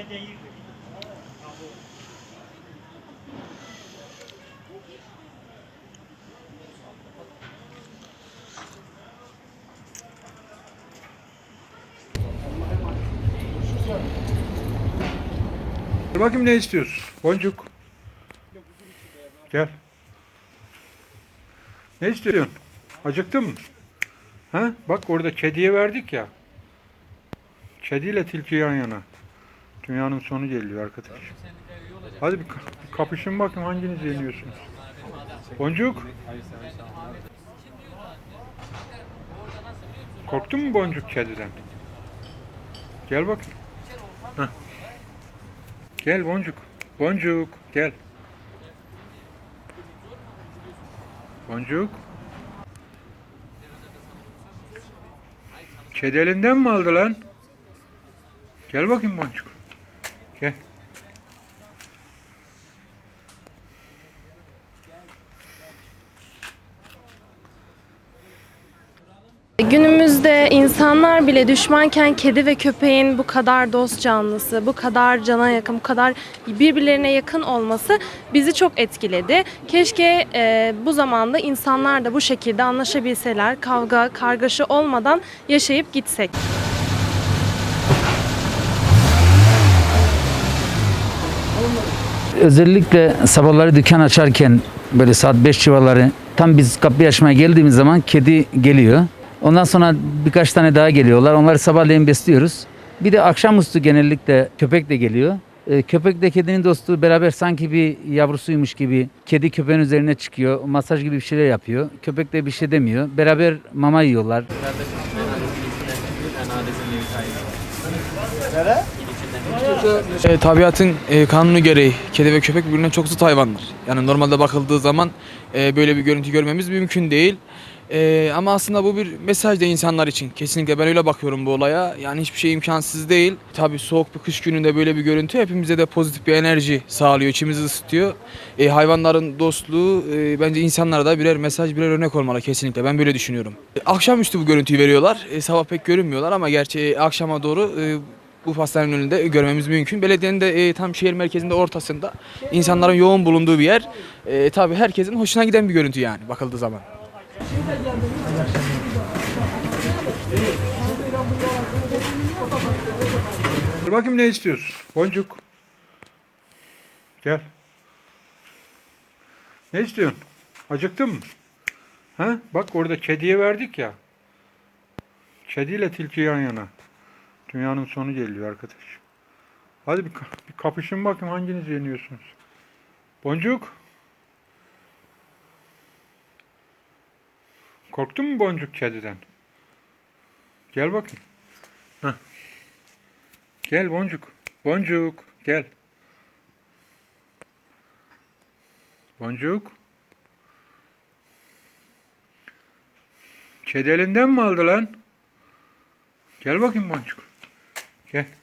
Dur bakayım ne istiyorsun? Boncuk. Gel. Ne istiyorsun? Acıktın mı? Ha? Bak orada kediye verdik ya. Kediyle tilki yan yana. Dünyanın sonu geliyor arkadaş. Hadi bir, ka- bir kapışın bakın hanginiz yeniyorsunuz. Boncuk. Korktun mu boncuk kediden? Gel bakayım. Heh. Gel boncuk. Boncuk gel. Boncuk. Kedi elinden mi aldı lan? Gel bakayım boncuk. Gel. Günümüzde insanlar bile düşmanken kedi ve köpeğin bu kadar dost canlısı, bu kadar cana yakın, bu kadar birbirlerine yakın olması bizi çok etkiledi. Keşke e, bu zamanda insanlar da bu şekilde anlaşabilseler, kavga, kargaşa olmadan yaşayıp gitsek. Özellikle sabahları dükkan açarken böyle saat 5 civarları tam biz kapıyı açmaya geldiğimiz zaman kedi geliyor. Ondan sonra birkaç tane daha geliyorlar. Onları sabahleyin besliyoruz. Bir de akşamüstü genellikle köpek de geliyor. Ee, köpek de kedinin dostu beraber sanki bir yavrusuymuş gibi kedi köpeğin üzerine çıkıyor. Masaj gibi bir şeyler yapıyor. Köpek de bir şey demiyor. Beraber mama yiyorlar. E, tabiatın e, kanunu gereği kedi ve köpek birbirine çok zıt hayvanlar. Yani normalde bakıldığı zaman e, böyle bir görüntü görmemiz mümkün değil. E, ama aslında bu bir mesaj da insanlar için. Kesinlikle ben öyle bakıyorum bu olaya. Yani hiçbir şey imkansız değil. Tabii soğuk bir kış gününde böyle bir görüntü hepimize de pozitif bir enerji sağlıyor, içimizi ısıtıyor. E, hayvanların dostluğu e, bence insanlara da birer mesaj, birer örnek olmalı kesinlikle. Ben böyle düşünüyorum. E, akşamüstü bu görüntüyü veriyorlar. E, sabah pek görünmüyorlar ama gerçi e, akşama doğru e, bu pastanenin önünde görmemiz mümkün. Belediyenin de e, tam şehir merkezinde ortasında insanların yoğun bulunduğu bir yer. E, tabii herkesin hoşuna giden bir görüntü yani bakıldığı zaman. Dur bakayım ne istiyorsun? Boncuk. Gel. Ne istiyorsun? Acıktın mı? Ha? Bak orada kediye verdik ya. Kediyle tilki yan yana. Dünyanın sonu geliyor arkadaş. Hadi bir, bir kapışın bakın hanginiz yeniyorsunuz. Boncuk. Korktun mu boncuk kediden? Gel bakayım. Heh. Gel boncuk. Boncuk gel. Boncuk. Kedi elinden mi aldı lan? Gel bakayım boncuk. Gel.